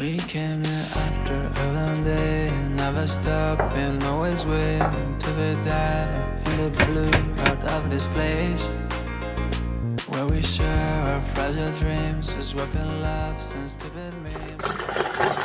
We came here after a long day Never stopping, always waiting To be diving in the blue out of this place. Where we share our fragile dreams Just laughs and stupid memes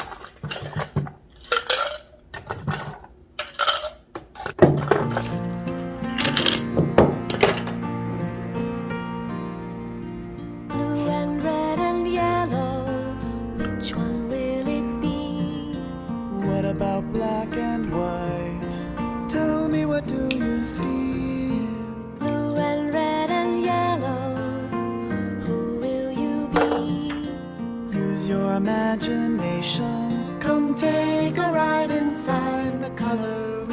imagination. Come take a ride inside the color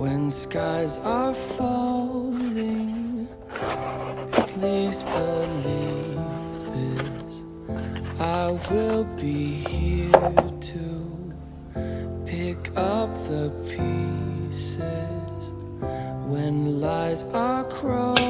When skies are falling, please believe this. I will be here to pick up the pieces when lies are crossed.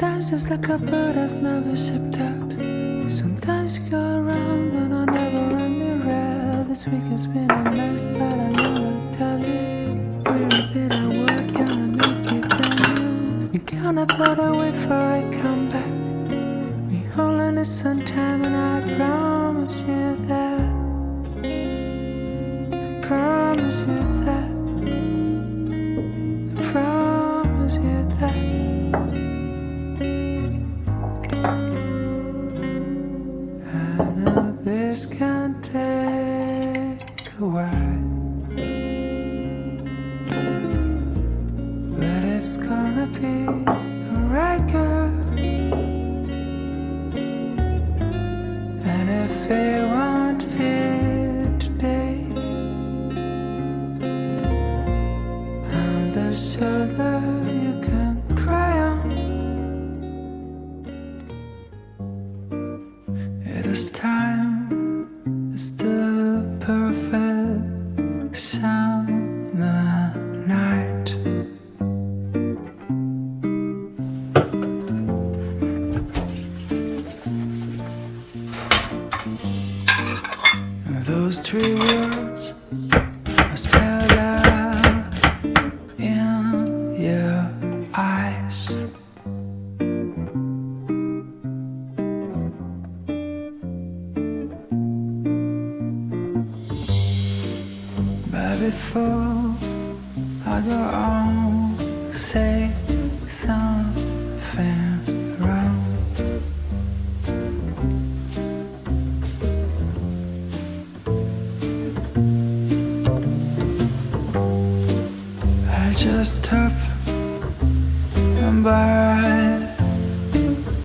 Sometimes it's like a bird that's never shipped out. Sometimes you go around and I never run the rail. This week has been a mess, but I'm gonna tell you. We're a bit of work, gonna make it brand new. We're gonna put away for come back We all need some time, and I promise you that. I promise you that. But it's gonna be alright, girl. And if it won't be today, I'm the shoulder eyes. But before